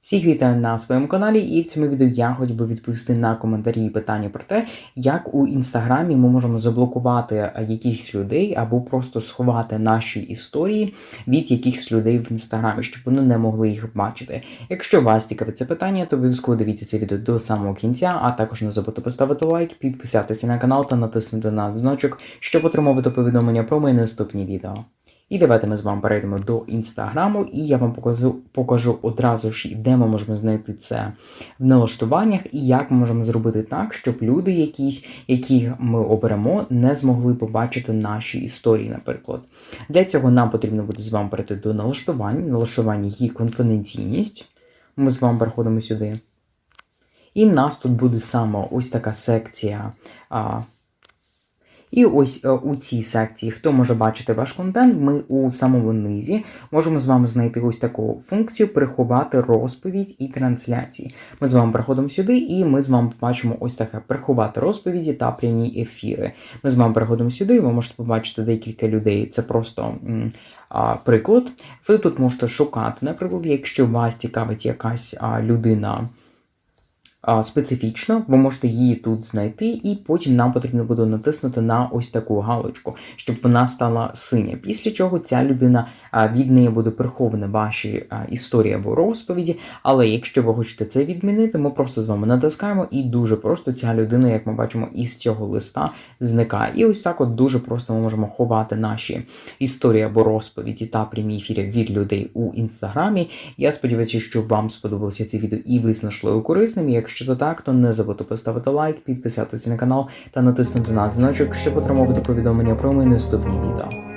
Всіх вітаю на своєму каналі, і в цьому відео я хотів би відповісти на коментарі і питання про те, як у інстаграмі ми можемо заблокувати е, якихось людей або просто сховати наші історії від якихось людей в інстаграмі, щоб вони не могли їх бачити. Якщо вас цікавить це питання, то обов'язково дивіться це відео до самого кінця, а також не забудьте поставити лайк, підписатися на канал та натиснути на дзвіночок, щоб отримувати повідомлення про мої наступні відео. І давайте ми з вами перейдемо до інстаграму, і я вам покажу, покажу одразу ж, де ми можемо знайти це в налаштуваннях, і як ми можемо зробити так, щоб люди, якісь, які ми оберемо, не змогли побачити наші історії, наприклад. Для цього нам потрібно буде з вами перейти до налаштувань, налаштування її конфіденційність. Ми з вами переходимо сюди. І в нас тут буде саме ось така секція. А, і ось е, у цій секції, хто може бачити ваш контент, ми у самому низі можемо з вами знайти ось таку функцію приховати розповідь і трансляції. Ми з вами переходимо сюди, і ми з вами побачимо ось таке приховати розповіді та прямі ефіри. Ми з вами переходимо сюди, ви можете побачити декілька людей. Це просто. Приклад, ви тут можете шукати, наприклад, якщо вас цікавить якась людина специфічно, ви можете її тут знайти, і потім нам потрібно буде натиснути на ось таку галочку, щоб вона стала синя. Після чого ця людина від неї буде прихована ваші історії або розповіді. Але якщо ви хочете це відмінити, ми просто з вами натискаємо, і дуже просто ця людина, як ми бачимо, із цього листа зникає. І ось так, от дуже просто ми можемо ховати наші історії або розповіді та прямі ефіри від людей у інстаграмі. Я сподіваюся, що вам сподобалося це відео і ви знайшли його корисним. Якщо це так, то не забудьте поставити лайк, підписатися на канал та натиснути на дзвіночок, щоб отримувати повідомлення про мої наступні відео.